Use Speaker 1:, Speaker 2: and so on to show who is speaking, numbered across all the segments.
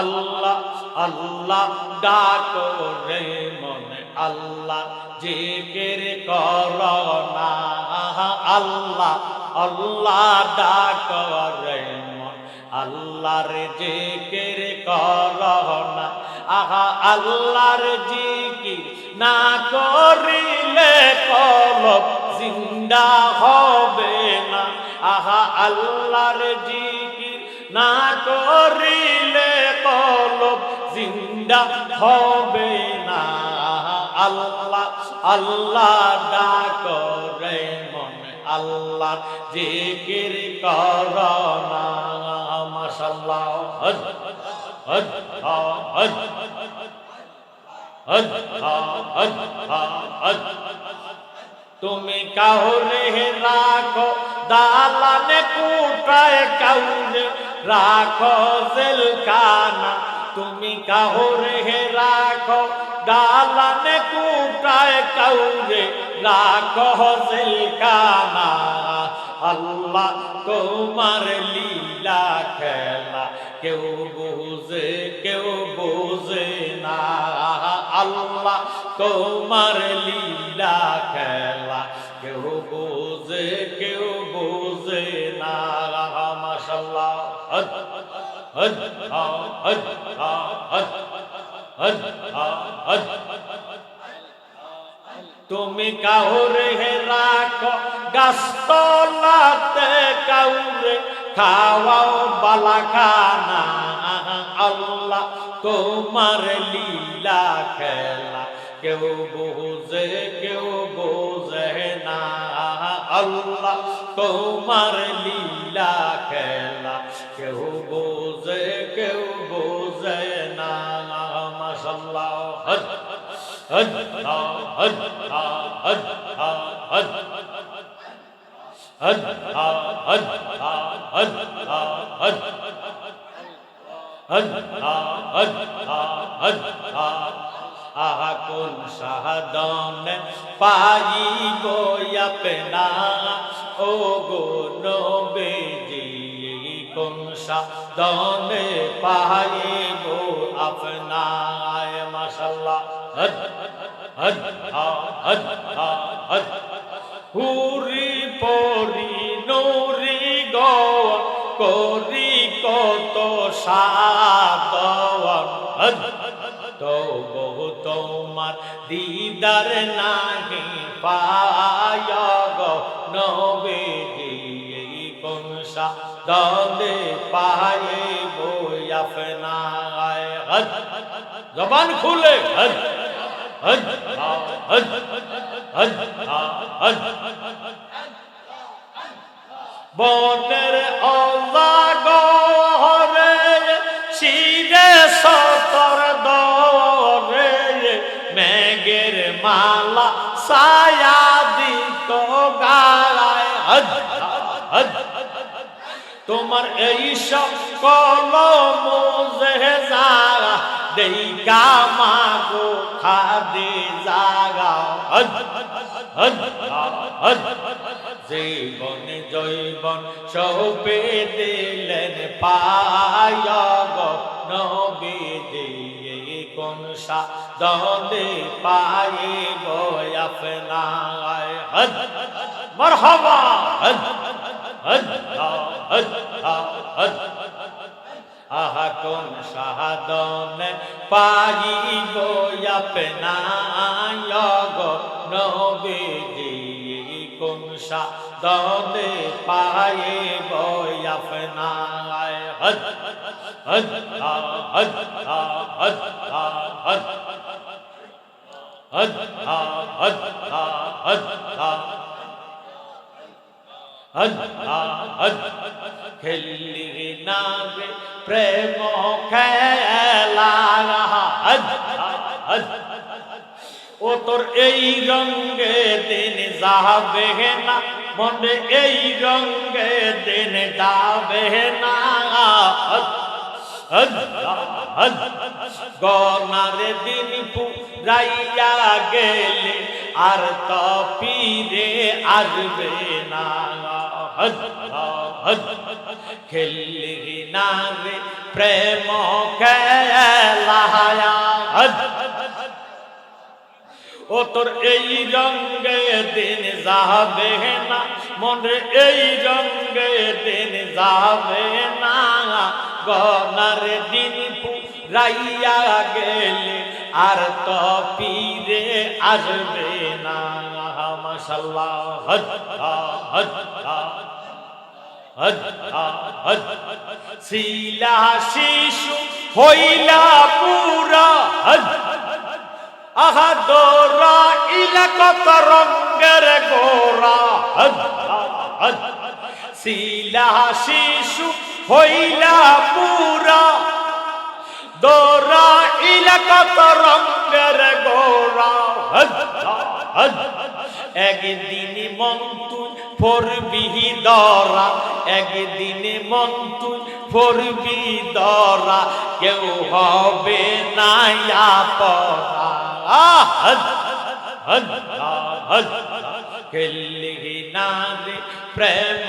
Speaker 1: আল্লাহ আল্লাহ ডাকো রে মনে, আল্লাহ জিকির করনা আল্লাহ আল্লাহ ডাকো রে মন, আল্লাহর জিকির করনা আহা, আল্লাহর জিকির না করিলে কলব জিন্দা হবে না। আহা, আল্লাহর জিকির না করিলে জিন্দা হবে না। আল্লাহ আল্লাহ ডাক রে মন, আল্লাহ জিকির করনা মাশাল্লাহ হজ হজ হজ হজ হজ হজ। তুমি কাহরে রাখো, দালানে কুটায় কাউরে রাখো জেলখানা। তুমি কাহরে রাখো দালানে কুটায় কাউরে রাখো জেলখানা। আল্লাহ তোমার লীলা খেলা, কেউ বুঝে কেউ বুঝে না। আল্লাহ তোমার লীলা খেলা, কেউ বোঝে কেউ বোঝে না। হদ হদ হদ হদ। তুমি কাউরে হে রাখো, গাছতলাতে কাউরে খাওয়াও বালাখানা। আল্লাহ তোমার লীলা খেলা, কেউ বোঝে কেউ বোঝে না। আল্লাহ তোমার লীলা খেলা, কেউ মাশাল্লাহ হদ হদ হদ হদ হদ হদ হদ হদ হদ আহা, কোন সাধন পাইব আপনা? ও গো নবেজি, কোন হদ হদ হদ হদ হুরি পরি নৌরি গওয়া, করি কত সাদওয়া তব তোমার দিদার নাহি পায় গো, নবে গিয়ে কোন সা দলে পায়ে বই আফনা জবান খুলে। হজ বনের আল্লাহ গরে শিরে সতর দরে মেঘের মালা সায়া দিত গায় হজ হজ তোমার এই সকল মোজে যারা দেই কামা গো খাদে জাগাও জীবন জৈবন সৌপে দিলেন পায়গ নবে দিয়ে কোন সা দলে পায়ে বয়াফনা মরহবা হদ হদ হদ হদ হদ আহা কোন সাধন পাইব আপনায় গো নবীজি কোন সাধনে পাইব আপনায় হদ হদ হদ হদ হদ হদ হদ হদ হদ হদ খেলি না রে প্রেম খেলা ও তোর এই রঙ্গে দিন যাবে না, মনে এই রঙ্গে দিন যাবে না। গনারে দিন পুরাইয়া গেলে আর তো পীরে আসবে না। ও তোর এই রঙ্গে দিন যাবে না মনে এই রঙ্গে দিন যাবে না। গনার দিন রাইয়া গেলে আর তো পীরে আসবে না। মাশাল্লাহ হজ হজ হজ হজ শিলা শিশু হইলা পুরা হজ আহা দোরা ইলাকত রঙ্গের গোরা হজ হজ শিলা শিশু হইলা পুরা, দোরা ইলাকত রঙ্গের গোরা হজ হজ একদিন মন তুই দরা, একদিন মন তুই ফরবি দরা, কেউ হবে না খেলি না রে প্রেম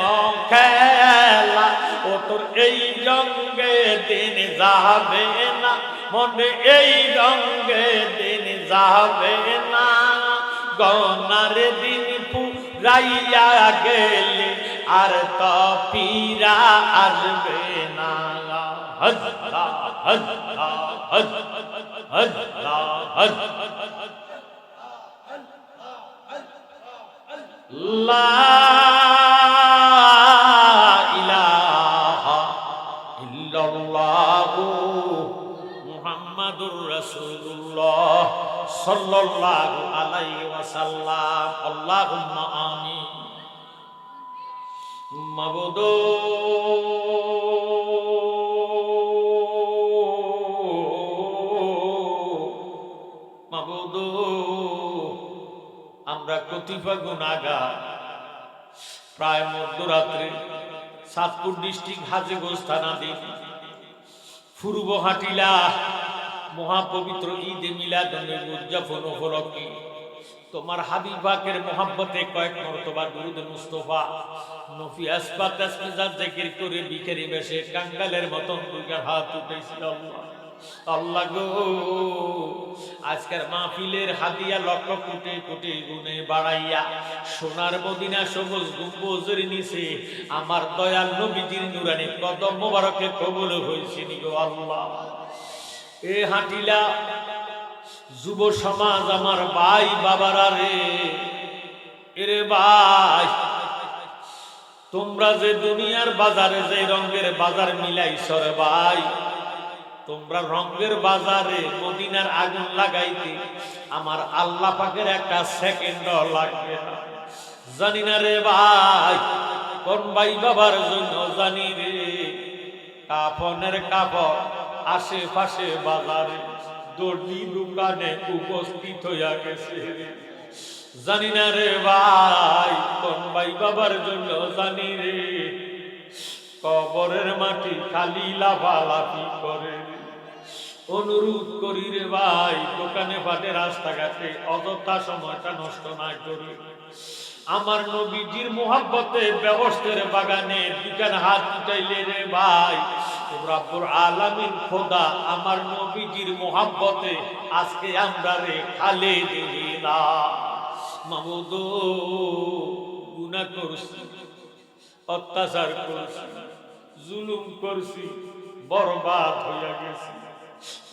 Speaker 1: খেলা, ও তোর এই রঙ্গে দিন যাবে না, মনে এই রঙ্গে দিন যাবে না। গনার দিন পুরাইয়া গেলে আর তো পীরা আসবে না। লা সাল্লাল্লাহু আলাইহি ওয়াসাল্লাম, আল্লাহুম্মা আমরা কতিপা গুণাগার প্রায় মধ্যরাত্রে সাতপুর ডিস্ট্রিক্ট হাজিগঞ্জ থানাধীন পূর্ব হাটিলা মহাপবিত্র ঈদ মিলাদ উদযাপন উপলক্ষে তোমার হাবিবাকের মোহাব্বতে কয়েক মরতবা দুরুদ মুস্তফা, নফি আসবাত আসমিজাত জিকির করে বিকেরি বেশে কাঙ্গালের মতন দুইটা হাত উঠেছিল আল্লাহ। গো, আজকের মাহফিলের হাদিয়া লক্ষ কোটি কোটি গুণে বাড়াইয়া, সোনার মদিনা সবুজ গম্বুজের নিচে আমার দয়াল নবীজির নুরানি কদম মোবারকে কবুল হয়েছে গো আল্লাহ। এ হাঁটিলা, যুব সমাজ আমার ভাই বাবারা রে। এরে ভাই, তোমরা যে দুনিয়ার বাজারে, যে রঙের বাজার মিলাইছ রে ভাই, তোমরা রঙের বাজারে মদিনার আগুন লাগাইতে আমার আল্লাহ পাকের একটা সেকেন্ড লাগবে না। জানি না রে ভাই, কোন ভাই বাবার জন্য জানি রে। কাফনের কাপড় আশেপাশে বাজারে দর্জি দোকানে উপস্থিত হইয়া গেছে। জানি না রে ভাই, কোন ভাই বাবার জন্য জানি রে। কবরের মাটি খালি লাফালাফি করে। অনুরোধ করি রে ভাই দোকানে ফাটে রাস্তাঘাটে অযথা সময়টা নষ্ট না করি। আমার নবীজির মোহাব্বতে ব্যবস্থার বাগানে দুখান হাত উঠাইলে রে ভাই রব্বুর আলামিন খোদা, আমার নবীজির মোহাব্বতে আজকে আমরা রে খালে দিলি না। মামুদ, গুনাহ করছি, অত্যাচার করছি, জুলুম করছি, বরবাদ হইয়া গেছি।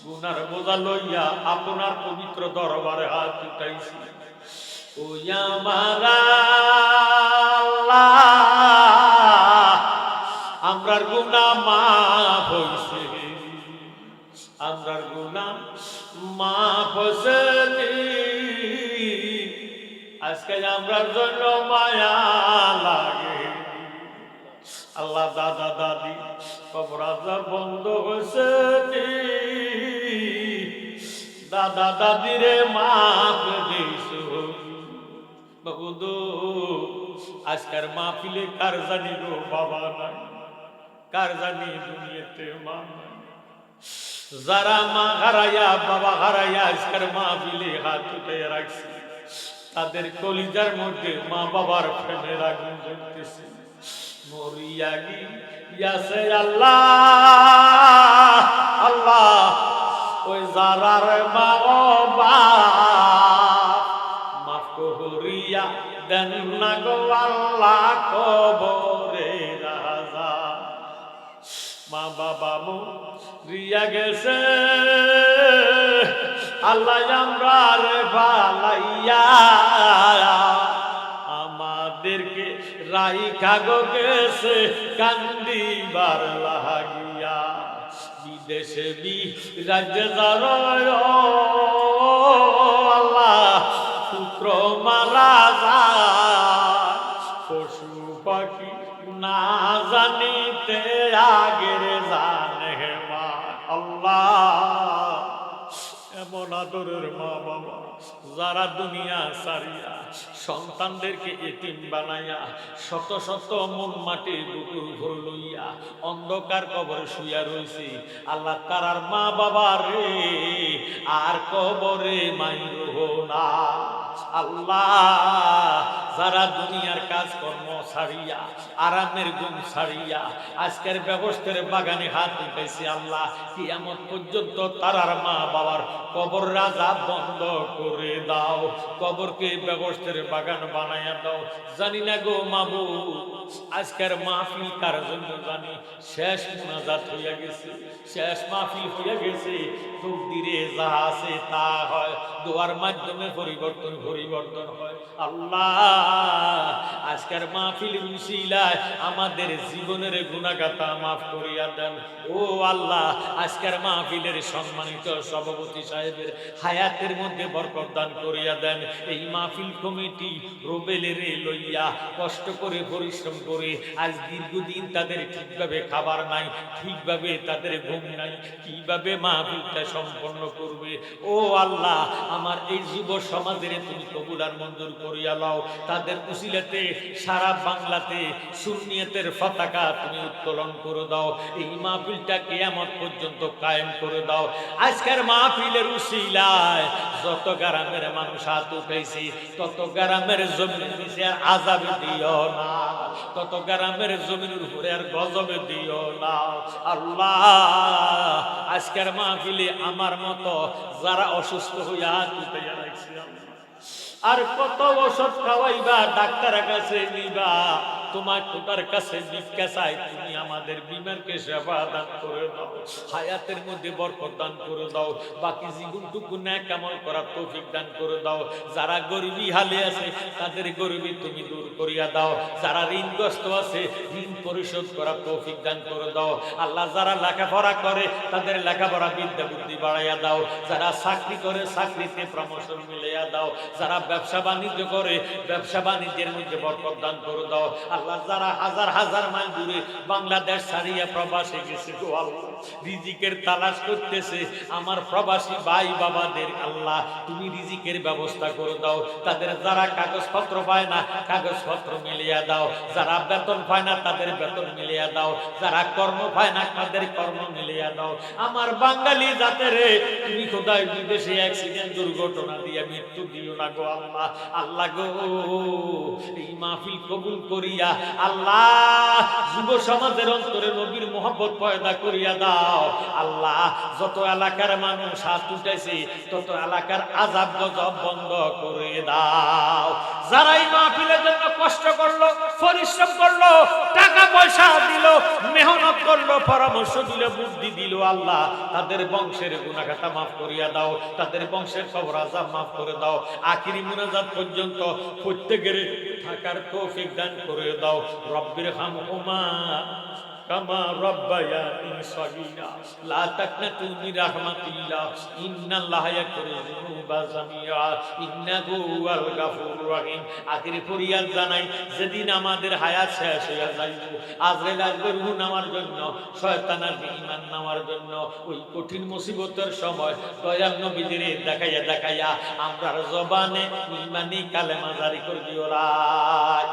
Speaker 1: গুনার বোঝা লইয়া আপনার পবিত্র দরবারে হাত উঠাইছি। আমরার গুনা মাফ হইছে আমরার গুনা মাফ হইছে আজকে আমরার জন্য মায়া লাগে আল্লাহ দাদা দাদি কবর বন্ধ হয়েছে দাদা দাদিরে মাফ দো আজকের মাহফিলে কার জানি গো বাবা নাই? কার জানি দুনিয়াতে মা যারা মা হারাইয়া বাবা হারাইয়া আজকের মাহফিলে হাত উঠে রাখছে, তাদের কলিজার মধ্যে মা বাবার প্রেমের আগুন জ্বলতেছে। মরিয়া গিয়াছে আল্লাহ আল্লাহ, ওই যারার মা ও না গো আল্লাহ কবরে রাজা। মা বাবা মো রিয়া গেছে। আল্লাহ আমরা রে ভালাইয়া আমাদেরকে রাই কাগো গেছে, কান্দিবার লাগিয়া। বিদেশে বি রাজ্যে যার আল্লাহ পুত্র মারা পাখি না জানিতে আগের জানে মা আল্লাহ। এমন আদরের মা বাবা যারা দুনিয়া সারিয়া সন্তানদেরকে এতিম বানাইয়া শত শত মন মাটি বুকুর ভর লইয়া অন্ধকার কবরে শুইয়া রইছে। আল্লাহ তারার মা বাবা রে, আর কবরে মাইর না। আল্লাহ যারা দুনিয়ার কাজকর্ম ছাড়িয়া, আরামের গুণ ছাড়িয়া, আজকের ব্যবস্থার বাগানে হাত উঠেছে আল্লাহ, কিয়ামত পর্যন্ত তারার মা বাবার কবর রাজা বন্ধ করে দাও, কবরকে ব্যবস্থার বাগান বানাইয়া দাও। জানি না গো মাবু আজকের মাহফিল কার জন্য জানি? শেষ মুনাজাত হইয়া গেছে, শেষ মাহফিল হইয়া গেছে। তকদিরে যা আছে তা হয়, দোয়ার মাধ্যমে পরিবর্তন পরিবর্তন হয়। আল্লাহ! আজকের মাহফিল উসিলায় আমাদের জীবনের গুণাগাতা মাফ করিয়া দেন। ও আল্লাহ, আজকের মাহফিলের সম্মানিত সভাপতি সাহেবের হায়াতের মধ্যে বরকত দান করিয়া দেন। এই মাহফিল কমিটি রোবেলের লইয়া কষ্ট করে, পরিশ্রম করে আজ দীর্ঘদিন তাদের ঠিকভাবে খাবার নাই, ঠিকভাবে তাদের ঘুম নাই, কীভাবে মাহফিলটা সম্পন্ন করবে? ও আল্লাহ, আমার এই যুব সমাজের তুমি কবুলার মঞ্জুর করিয়া লও। তাদের উসিলাতে, সারা বাংলাতে সুন্নিয়তের পতাকা তুমি উত্তোলন করে দাও। এই মাহফিলটা কেয়ামত পর্যন্ত কায়েম করে দাও। আজকের মাহফিলের উসিলায় যত গ্রামের মানুষ হাত উঠেছি, তত গ্রামের জমির নিচে আর আজাবে দিও না। তত গ্রামের জমির উপরে আর গজবে দিও না। আল্লাহ, আজকের মাহফিলে আমার মতো যারা অসুস্থ হইয়া হাত রাখছি, আল্লাহ। আর কত ওষুধ খাওয়াইবা ডাক্তারের কাছে নিবা। তোমার খোদার কাছে ভিক্ষা তুমি আমাদের বিমানকে সেবা দান করে দাও, হায়াতের মধ্যে বরকত দান করে দাও, বাকি জীবনটুকু ন্যাক কামল করার তৌফিক দান করে দাও। যারা গরিবী হালে আছে, তাদের গরিবী তুমি দূর করিয়া দাও। যারা ঋণগ্রস্ত আছে, ঋণ পরিশোধ করার তৌফিক দান করে দাও। আল্লাহ যারা লেখাপড়া করে, তাদের লেখাপড়া বিদ্যা বুদ্ধি বাড়াইয়া দাও। যারা চাকরি করে, চাকরিতে প্রমোশন মিলাইয়া দাও। যারা ব্যবসা বাণিজ্য করে, ব্যবসা বাণিজ্যের মধ্যে বরকত দান করে দাও। আল্লাহ যারা হাজার হাজার মাইল দূরে বাংলাদেশ ছাড়িয়া প্রবাসে গেছে গো আল্লাহ, রিজিকের তালাশ করতেছে। আমার প্রবাসী ভাই বাবাদের আল্লাহ, তুমি রিজিকের ব্যবস্থা করে দাও। তাদের যারা কাগজপত্র পায় না, কাগজপত্র মিলিয়ে দাও। যারা বেতন পায় না, তাদের বেতন মিলিয়ে দাও। যারা কর্ম পায় না, তাদের কর্ম মিলিয়ে দাও। আমার বাঙালি জাতের তুমি কোথায় বিদেশে অ্যাক্সিডেন্ট দুর্ঘটনা দিয়ে মৃত্যু দিও না গো আল্লাহ। আল্লাহ গো, এই মাহফিল কবুল করিয়া আল্লাহ, যুব সমাজের অন্তরে নবীর মোহব্বত পয়দা করিয়া দাও। আল্লাহ, যত এলাকার মানুষ হাত উঠেছে তত এলাকার আজাব গজব বন্ধ করে দাও। যারা এই মাহফিলের জন্য কষ্ট করল, পরিশ্রম করল, টাকা পয়সা দিল, মেহনত করল, পরামর্শ দিল, বুদ্ধি দিল, আল্লাহ, তাদের বংশের গুণাগাতা মাফ করিয়া দাও, তাদের বংশের খবর আজাব মাফ করে দাও, আখিরি মুনাজাত পর্যন্ত প্রত্যেকের থাকার তৌফিক দান করে দাও রব্বির হামহুমা কামা রব্বায়ানি সগীরা। লা তাকনাতু মির রাহমাতিল্লাহ ইন্নাল্লাহা ইয়াগফিরু যুনুবা জামিআ ইন্নাহু ফরিয়াদ জানাই, যেদিন আমাদের হায়াত শেষ হইয়া যাইব, আজরাইল আসবে রূহ নামার জন্য, শয়তান ঈমান জন্য। ওই কঠিন মুসিবতের সময় দয়াল নবীজিরে দেখাইয়া দেখাইয়া আমরার জবানে ঈমানি কালেমা জারি করে দিও লা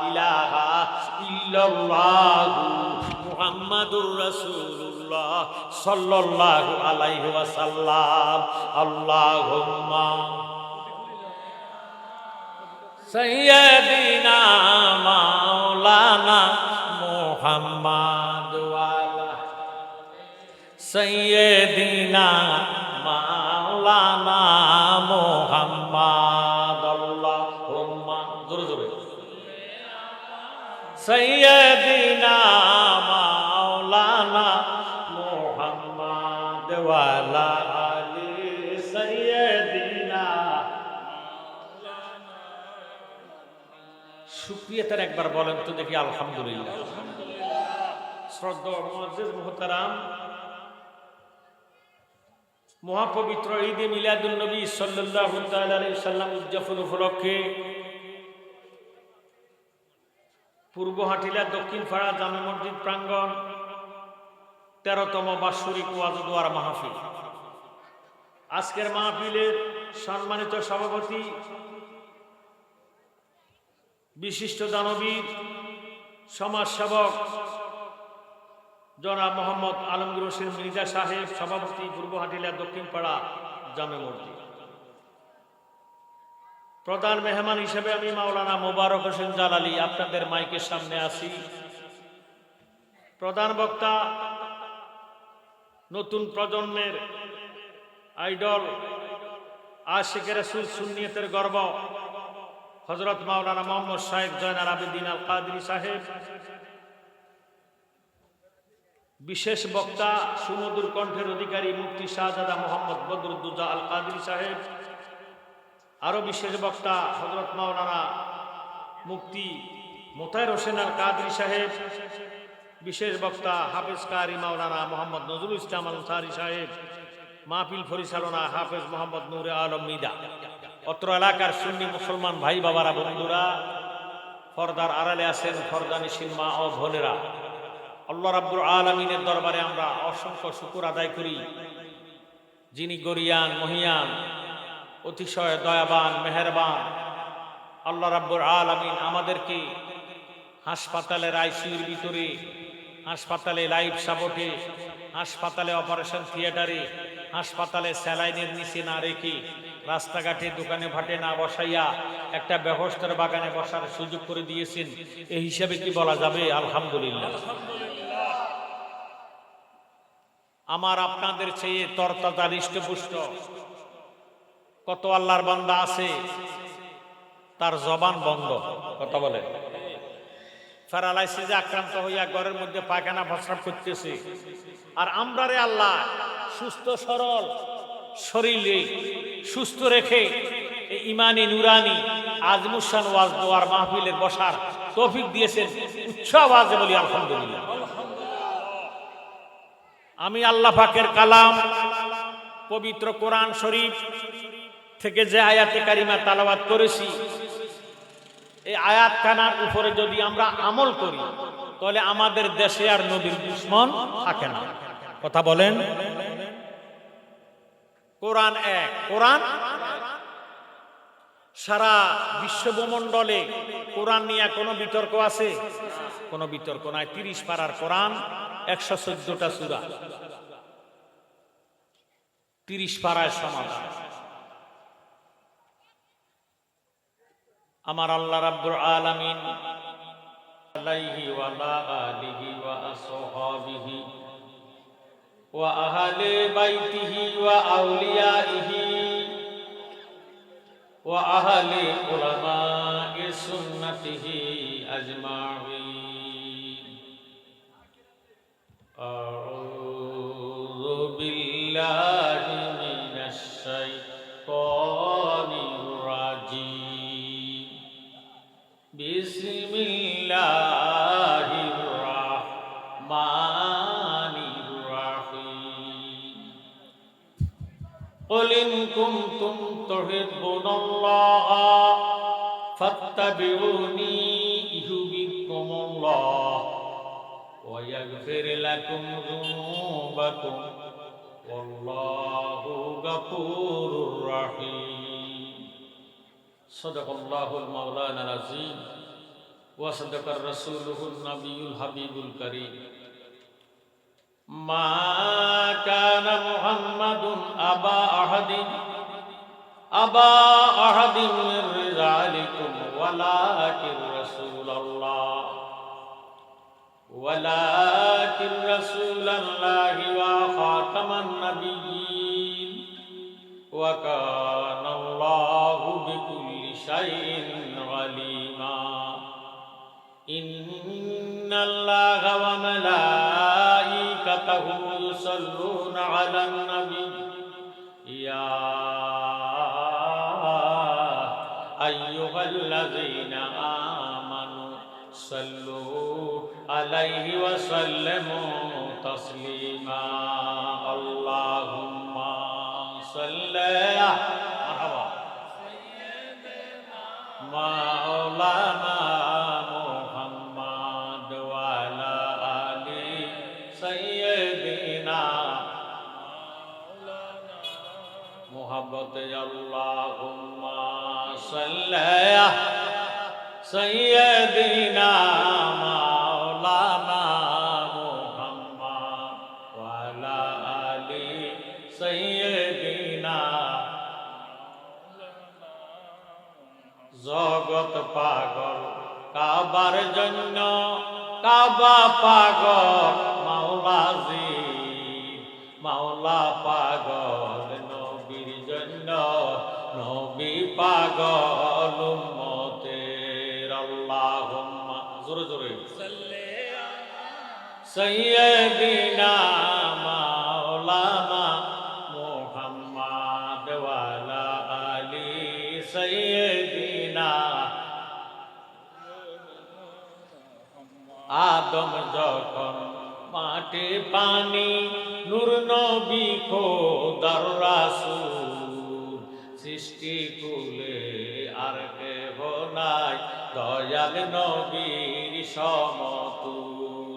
Speaker 1: ইলাহা ইল্লাল্লাহু মুহাম্মাদুর রাসূলুল্লাহ সাল্লাল্লাহু আলাইহি ওয়াসাল্লাম। আল্লাহুম্মা সাইয়্যিদিনা মাওলানা মুহাম্মাদ ওয়ালা সৈয়দিনা মাওলানা মোহাম্মদ। আল্লাহুম্মা। জোরে জোরে। সৈয়দিনা শুক্রিয়াতার একবার বলেন তো দেখি, আলহামদুলিল্লাহ। শ্রদ্ধা মুহতারাম, মহাপবিত্র ঈদে মিলাদুল নবী আলাইহি সাল্লাম উদযাপন উপলক্ষে পূর্ব হাটিলা দক্ষিণ পাড়া জামে মসজিদ প্রাঙ্গণ তেরোতম বাৎসরিক ওয়াজদুয়ার মাহফিল। আজকের মাহফিলের সম্মানিত সভাপতি বিশিষ্ট দানবীর, সমাজসেবক, জনাব মোহাম্মদ আলমগীর হোসেন মির্জা সাহেব, সভাপতি পূর্ব হাটিলা দক্ষিণ পাড়া জামে মসজিদ। প্রধান মেহমান হিসেবে আমি মাওলানা মোবারক হোসেন জালালি আপনাদের মাইকের সামনে আসি প্রধান বক্তা, নতুন প্রজন্মের আইডল আশেকের রসুল সুন্নিয়তের গর্ব। হজরত মাওলানা মোহাম্মদ সাহেব জয়নার আবেদিন আল কাদরি সাহেব। বিশেষ বক্তা, সুমধুর কণ্ঠের অধিকারী মুক্তি শাহজাদা মোহাম্মদ বদরুদ্দুজা আল কাদরি সাহেব। আরও বিশেষ বক্তা হজরত মাওলানা মুক্তি মোতায়ের হোসেন আল কাদরি সাহেব। বিশেষ বক্তা হাফেজ কারি মাওলানা মোহাম্মদ নজরুল ইসলাম আনসারি সাহেব। মাহফিল পরিচালনা হাফেজ মোহাম্মদ নূরে আলম মিদা। অত্র এলাকার সুন্নি মুসলমান ভাই বাবারা, বন্ধুরা, ফরদার আড়ালে আছেন ফরদানি সিনমা ও ভোনেরা আল্লাহ রাব্বুল আলমিনের দরবারে আমরা অসংখ্য শুকুর আদায় করি। যিনি গরিয়ান, মহিয়ান, অতিশয় দয়াবান, মেহেরবান, আল্লাহ রাব্বুল আলমিন আমাদেরকে হাসপাতালের আইসিউর ভিতরে, হাসপাতালে লাইফ সাপোর্টে, হাসপাতালে অপারেশন থিয়েটারে, হাসপাতালে স্যালাইনের নিচে না রেখে রাস্তাঘাটে দোকানে ভাটে না বসাইয়া একটা ব্যবস্থার বাগানে বসার সুযোগ করে দিয়েছেন। এই হিসাবে কি বলা যাবে? আলহামদুলিল্লাহ। আমার আপনাদের চেয়ে তরতাজা হৃষ্টপুষ্ট কত আল্লাহর বান্দা আছে, তার জবান বন্ধ। কথা বলে। প্যারালাইসিসে আক্রান্ত হইয়া ঘরের মধ্যে পায়খানা প্রস্রাব করতেছে। আর আমরারে আল্লাহ, সুস্থ সরল শরীরে সুস্থ রেখে ইমানি নুরানি আজমুসান ওয়াজ দোয়ার মাহফিলের বসার তৌফিক দিয়েছেন উচ্চ আওয়াজে বলি আলহামদুলিল্লাহ। আমি আল্লাহ পাকের কালাম, পবিত্র কোরআন শরীফ থেকে যে আয়াতে কারিমা তালাবাত করেছি, এই আয়াত খানার উপরে যদি আমরা আমল করি, তাহলে আমাদের দেশে আর নবীর দুশ্মন থাকে না। কথা বলেন? কোরআন এক। কোরআন? সারা বিশ্বভূমণ্ডলে কোরআন নিয়ে কোনো বিতর্ক আছে? কোনো বিতর্ক নাই। তিরিশ পাড়ার কোরআন, একশো চোদ্দটা সুরা। তিরিশ পাড়ায় সমাধান। আমার আল্লাহ রাব্বুল আলামিন আলাইহি ওয়া আলিহি ওয়া আসহাবিহি ওয়া আহলি বাইতিহি ওয়া আউলিয়াইহি ওয়া আহলি تحبون الله فاتبعوني يحببكم الله ويغفر لكم ذنوبكم والله غفور رحيم صدق الله المولانا العظيم وصدق رسوله النبي الحبيب الكريم ما كان محمد أبا أحد أبا أحد من رجالكم ولكن رسول الله ولكن رسول الله وخاتم النبيين. وكان الله بكل شيء عليما. إن الله الذين آمنوا صلوا عليه وسلموا تسليما اللهم صل مرحبا مولانا محمد وعلى آل سيدنا محبت اللهم صل سيدنا مولانا محمد وعلى آل سيدنا জগৎ পাগল কাবার জন্য কাবা পাগল মাওলাজি মাওলা পাগল নবীর জন্য নবী পাগল সৈয়দিনা মাওলানা মুহাম্মদ ওয়ালা আলি সৈয়দিনা আদম যখন মাটি পানি, নূর নবী খোদার রাসূল। সৃষ্টি কুলে আর কেহ নাই, দয়াল নবীর সমতুল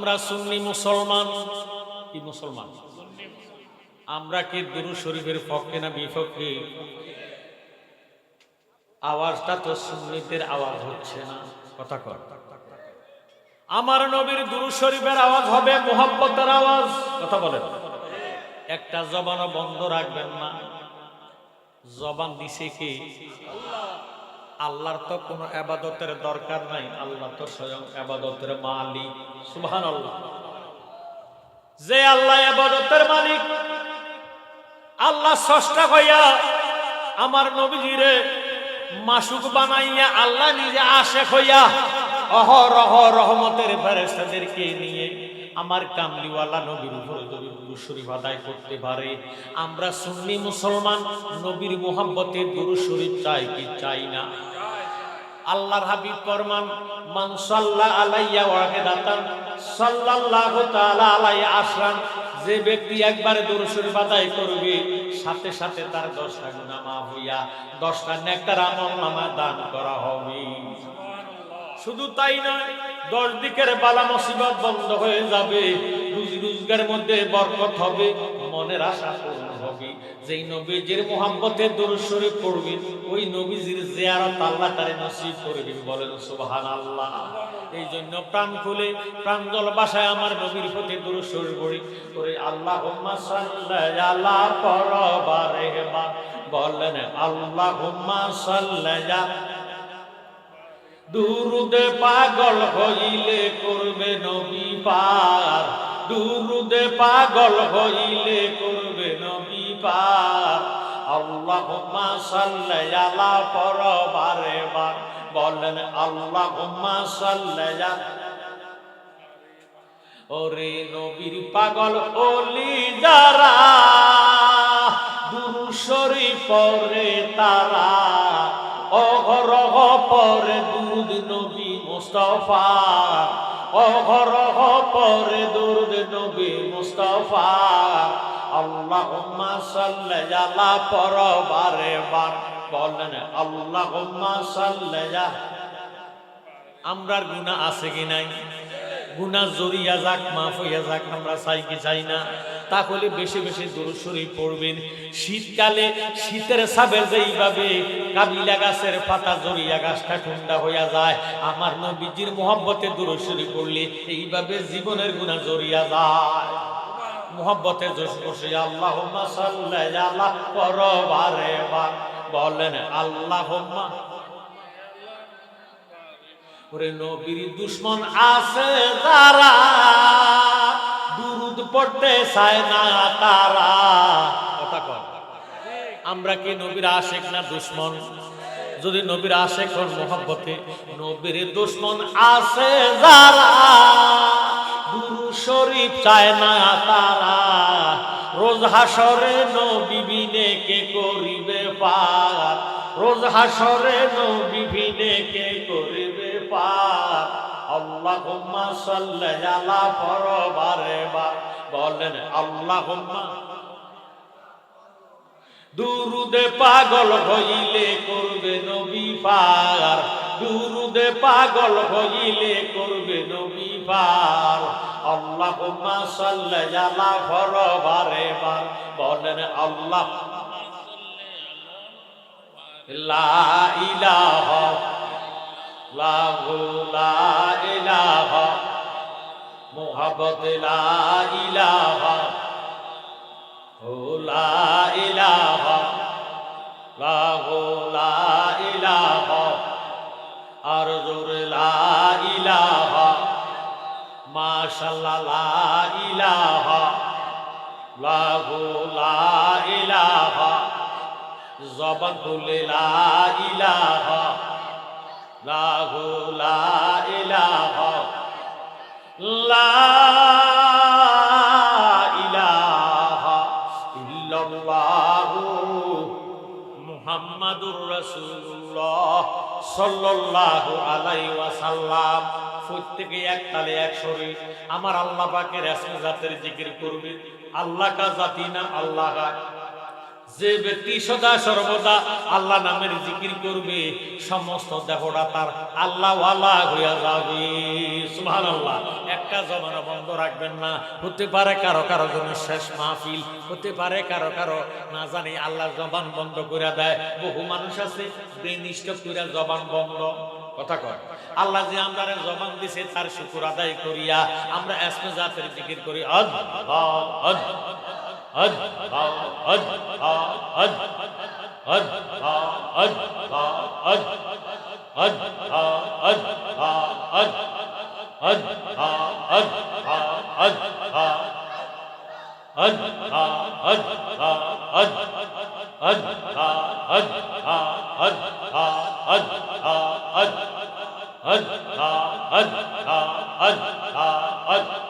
Speaker 1: আমরা সুন্নি মুসলমান? কি মুসলমান? আমরা কি দুরু শরীফের পক্ষে না বিপক্ষে আওয়াজটা তো সুন্নিদের আওয়াজ হচ্ছে না। কথা কর। আমার নবীর দুরু শরীফের আওয়াজ হবে মোহাব্বতের আওয়াজ। কথা বলেন। একটা জবানও বন্ধ রাখবেন না। জবান দিছে কি? আল্লাহর তো কোনো আবাদতের দরকার নাই, আল্লাহ তো স্বয়ং আবাদতের মালিক সুবহান আল্লাহ যে আল্লাহ আবাদতের মালিক, আল্লাহ স্রষ্টা হইয়া আমার নবীজিরে মাসুক বানাইয়া আল্লাহ নিজে আশেক হইয়া অহরহ রহমতের ফেরেস্তাদেরকে নিয়ে আমার কামলিওয়ালা নবীর উপরে যদি দুরুশরীফ আদায় করতে পারে, আমরা সুন্নি মুসলমান নবীর মোহাব্বতের দুরুশরীফ চাই কি চাই না? আল্লাহর হাবিব ফরমান, মান সাল্লা আলাইয়া ওয়াহিদাতান, সাল্লাল্লাহু তাআলা আলাইহি আসরান যে ব্যক্তি একবার দরুসুর বাদাই করবে, সাথে সাথে তার 10টা গুনাহ মাফ হইয়া 10টা নেককার আমল নামা দান করা হবে। শুধু তাই নয় দশ দিকের বালা মুসিবত বন্ধ হয়ে যাবে। রুজি রোজগার মধ্যে বরকত হবে, মনের আশা পূরণ হবে। যেই নবীজির মোহাম্মতে দরুদ পড়বে ওই নবীজির জিয়ারত আল্লাহ তারে নসিব করবে বলেন সুবহানাল্লাহ। এই জন্য প্রাণ খুলে, প্রাণ জল বাসায় আমার নবীর প্রতি দরুদ শরীফ পড়ি। করে আল্লাহুম্মা সাল্লি পরবারে বলেন আল্লাহুম্মা সাল্লি দুরুদে পাগল হইলে করবে নবী পার। দুরুদে পাগল হইলে করবে নবী পার। আল্লাহুম্মা সাল্লি আলা পরবারে বার। বলেন, আল্লাহুম্মা সাল্লি আলা ওরে নবীর পাগল ওলি যারা দুরুশরী পরে তারা। অঘরহ পরে দুরুদ নবী মুস্তফা। অঘরহ পরে দুরুদ নবী মুস্তফা। আল্লাহুম্মা সাল্লি আলা পরবারে বার। বললেন আল্লাহ সাল্লাহ আমরার গুণা আছে কি নাই? গুণা জড়িয়া যাক, মাফ হইয়া যাক, আমরা চাই কি চাই না? তাহলে বেশি বেশি দূরস্বরী পড়বেন। শীতকালে শীতের সাবে যেইভাবে কাবিলা গাছের পাতা জড়িয়া গাছটা ঠান্ডা হইয়া যায়, আমার নবীজির মোহব্বতে দূরস্বরী পড়লে এইভাবে জীবনের গুণা জড়িয়া যায়। মোহব্বতে জোশ বসে আল্লাহ সাল্লাহ পরবারে বার বলেন আল্লাহ ওরে নবীর দুশ্মন আছে দুরুদ পড়তে চায় না তারা। কথা কর আমরা কি নবীর আশেক না দুশ্মন? যদি নবীর আশেক হন মোহব্বতে, নবীর দুশ্মন আছে যারা। দুরু শরীফ চায় না তারা। রোজ হাসরে নবী বিনে কে করিবে পার রোজ হাসরে নবী বিনে কে করিবে পার আল্লাহুম্মা সাল্লি আলা পরবারে বার বলেন, আল্লাহুম্মা। দুরুদে পাগল হইলে করবে নবী পার। দুরুদে পাগল হইলে করবে নবী পার। আল্লাহুম্মা সাল্লি আলা পরবারে বার। বলেন, আল্লাহ। লা ইলাহা লাহু মুহাব্বত লা ইলাহা, ও লা ইলাহা, লাহু লা ইলাহা আর জোর লা ইলাহা মাশাআল্লাহ লা ইলাহা, লাহু লা ইলাহা মুহাম্মাদুর রাসূলুল্লাহ সাল্লাল্লাহু আলাইহি ওয়াসাল্লাম। প্রত্যেকে এক এক শরীর। আমার আল্লাহ পাকের জাতের জিকির করবে। আল্লাহ কা জাতি না আল্লাহ। যে ব্যক্তি সদা সর্বদা আল্লাহ নামের জিকির করবে, সমস্ত দেহটা তার আল্লাহ ওয়ালা হইয়া যাবে। সুবহানাল্লাহ। একটা জমানা বন্ধ রাখবেন না। হতে পারে কারও কারও জন্য শেষ মাহফিল, হতে পারে কারও কারও না জানি আল্লাহ জবান বন্ধ করে দেয়। বহু মানুষ আছে, বেনিষ্ঠ করে জবান বন্ধ। কথা কয়। আল্লাহ যে আমরা জবান দিছে, তার শুকুর আদায় করিয়া আমরা এসমে জাতের জিকির করি। হজ ভাও হজ ভাও হজ হজ ভাও হজ ভাও হজ হজ ভাও হজ ভাও হজ হজ ভাও হজ ভাও হজ ভাও হজ ভাও হজ ভাও হজ হজ ভাও হজ ভাও হজ ভাও হজ ভাও হজ হজ ভাও হজ ভাও হজ ভাও হজ ভাও